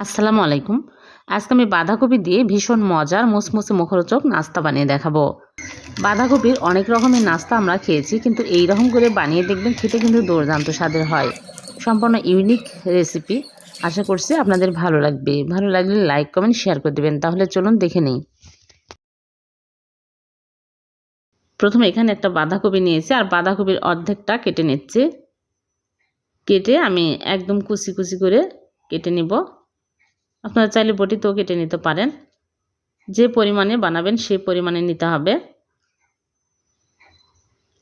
আসসালামু আলাইকুম। আজকে আমি বাঁধাকপি দিয়ে ভীষণ মজার মুসমুসে মুখরোচক নাস্তা বানিয়ে দেখাবো। বাঁধাকপির অনেক রকমের নাস্তা আমরা খেয়েছি, কিন্তু এই রকম করে বানিয়ে দেখবেন খেতে কিন্তু দুর্দান্ত স্বাদের হয়। সম্পূর্ণ ইউনিক রেসিপি। আশা করছি আপনাদের ভালো লাগবে। ভালো লাগলে লাইক, কমেন্ট, শেয়ার করে দেবেন। তাহলে চলুন দেখে নিই। প্রথমে এখানে একটা বাঁধাকপি নিয়েছি, আর বাঁধাকপির অর্ধেকটা কেটে নিচ্ছে। কেটে আমি একদম কুচি কুচি করে কেটে নিব। আপনারা চাইলে বটিতেও কেটে নিতে পারেন। যে পরিমাণে বানাবেন সেই পরিমাণে নিতে হবে।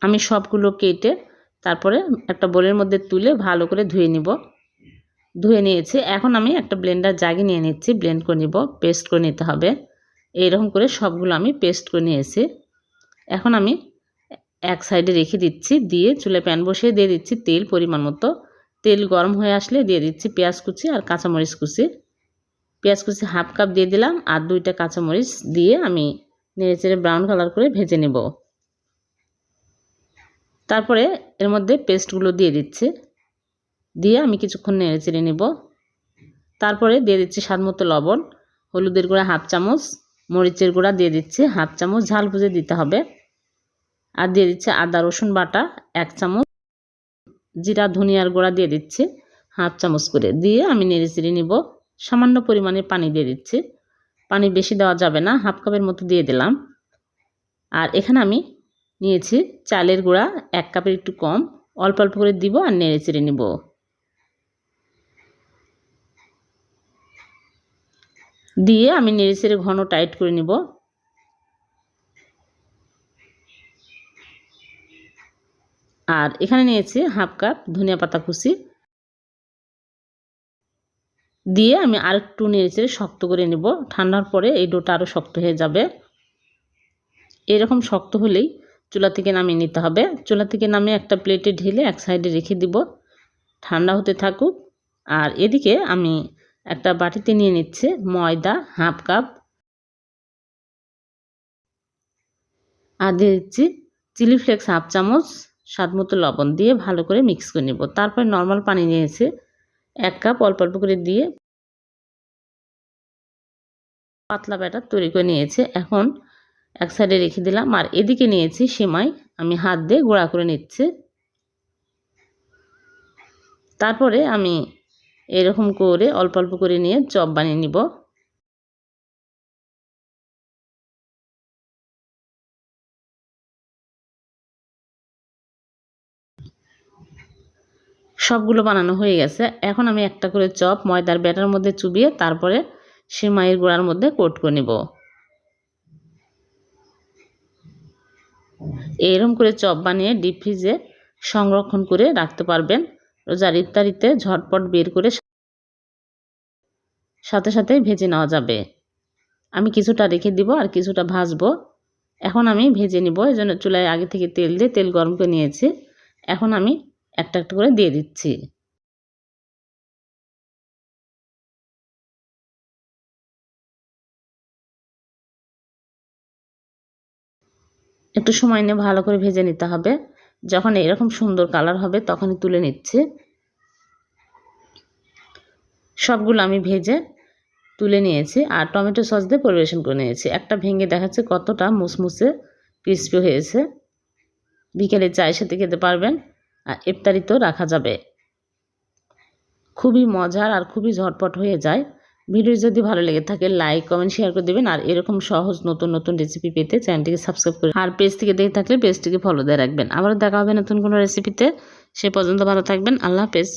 আমি সবগুলো কেটে তারপরে একটা বোলের মধ্যে তুলে ভালো করে ধুয়ে নিব। ধুয়ে নিয়েছি। এখন আমি একটা ব্লেন্ডার জাগে নিয়ে নিচ্ছি, ব্লেন্ড করে নিব, পেস্ট করে নিতে হবে। এইরকম করে সবগুলো আমি পেস্ট করে নিয়েছি। এখন আমি এক সাইডে রেখে দিচ্ছি, দিয়ে চুলে প্যান বসিয়ে দিয়ে দিচ্ছি তেল পরিমাণ মতো। তেল গরম হয়ে আসলে দিয়ে দিচ্ছি পেঁয়াজ কুচি আর কাঁচামরিচ কুচি। পেঁয়াজ কুচি হাফ কাপ দিয়ে দিলাম আর দুইটা কাঁচামরিচ দিয়ে আমি নেড়ে চেড়ে ব্রাউন কালার করে ভেজে নেব। তারপরে এর মধ্যে পেস্টগুলো দিয়ে দিচ্ছি। দিয়ে আমি কিছুক্ষণ নেড়ে চেড়ে নেব। তারপরে দিয়ে দিচ্ছি স্বাদ মতো লবণ, হলুদের গুঁড়া হাফ চামচ, মরিচের গুঁড়া দিয়ে দিচ্ছি হাফ চামচ, ঝাল ভুজে দিতে হবে। আর দিয়ে দিচ্ছি আদা, রসুন বাটা এক চামচ, জিরা, ধনিয়ার গুঁড়া দিয়ে দিচ্ছি হাফ চামচ করে। দিয়ে আমি নেড়ে চেড়ে নিব। সামান্য পরিমাণে পানি দিয়ে দিচ্ছি। পানি বেশি দেওয়া যাবে না, হাফ কাপের মতো দিয়ে দিলাম। আর এখানে আমি নিয়েছি চালের গুঁড়া, এক কাপের একটু কম। অল্প অল্প করে দিব আর নেড়ে চেড়ে নিব। দিয়ে আমি নেড়ে চেড়ে ঘন টাইট করে নিব। আর এখানে নিয়েছি হাফ কাপ ধনিয়া পাতা কুচি। দিয়ে আমি আরেকটু নেড়ে শক্ত করে নেব। ঠান্ডার পরে এই ডোটা আরও শক্ত হয়ে যাবে। এরকম শক্ত হলেই চুলা থেকে নামিয়ে নিতে হবে। চুলা থেকে নামিয়ে একটা প্লেটে ঢেলে এক সাইডে রেখে দিব। ঠান্ডা হতে থাকুক। আর এদিকে আমি একটা বাটিতে নিয়ে নিচ্ছে ময়দা হাফ কাপ। আর দিয়ে দিচ্ছি চিলি ফ্লেক্স হাফ চামচ স্বাদ মতো লবণ দিয়ে ভালো করে মিক্স করে নেব। তারপরে নর্মাল পানি নিয়েছে। এক কাপ অল্প অল্প করে দিয়ে পাতলা ব্যাটার তৈরি করে নিয়েছে। এখন এক সাইডে রেখে দিলাম। আর এদিকে নিয়েছি সেমাই। আমি হাত দিয়ে গোড়া করে নিচ্ছে। তারপরে আমি এরকম করে অল্প অল্প করে নিয়ে চপ বানিয়ে নিব। সবগুলো বানানো হয়ে গেছে। এখন আমি একটা করে চপ ময়দার ব্যাটার মধ্যে চুবিয়ে তারপরে সেমাইয়ের গোড়ার মধ্যে কোট করে নেব। এরকম করে চপ বানিয়ে ডিপ ফ্রিজে সংরক্ষণ করে রাখতে পারবেন। রোজার ইফতারিতে ঝটপট বের করে সাথে সাথে ভেজে নেওয়া যাবে। আমি কিছুটা রেখে দিব আর কিছুটা ভাজবো। এখন আমি ভেজে নিব। এই জন্য চুলায় আগে থেকে তেল দিয়ে তেল গরম করে নিয়েছি। এখন আমি একটা একটা করে দিয়ে দিচ্ছি। একটু সময় নিয়ে ভালো করে ভেজে নিতে হবে। যখন এরকম সুন্দর কালার হবে, তখনই তুলে নিচ্ছি। সবগুলো আমি ভেজে তুলে নিয়েছি আর টমেটো সস দিয়ে পরিবেশন করে নিয়েছি। একটা ভেঙে দেখাচ্ছে কতটা মুসমুসে, ক্রিস্পি হয়েছে। বিকেলে চায়ের সাথে খেতে পারবেন। ইফতারিতেও রাখা যাবে। খুবই মজার আর খুবই ঝটপট হয়ে যায়। ভিডিও যদি ভালো লেগে থাকে লাইক কমেন্ট শেয়ার করে দেবেন। আর এরকম সহজ নতুন নতুন রেসিপি পেতে চ্যানেলটিকে সাবস্ক্রাইব করে আর পেজ থেকে দেখে থাকলে পেজটিকে ফলো দিয়ে রাখবেন। আবারও দেখা হবে নতুন কোনো রেসিপিতে সে পর্যন্ত ভালো থাকবেন। আল্লাহ হাফেজ।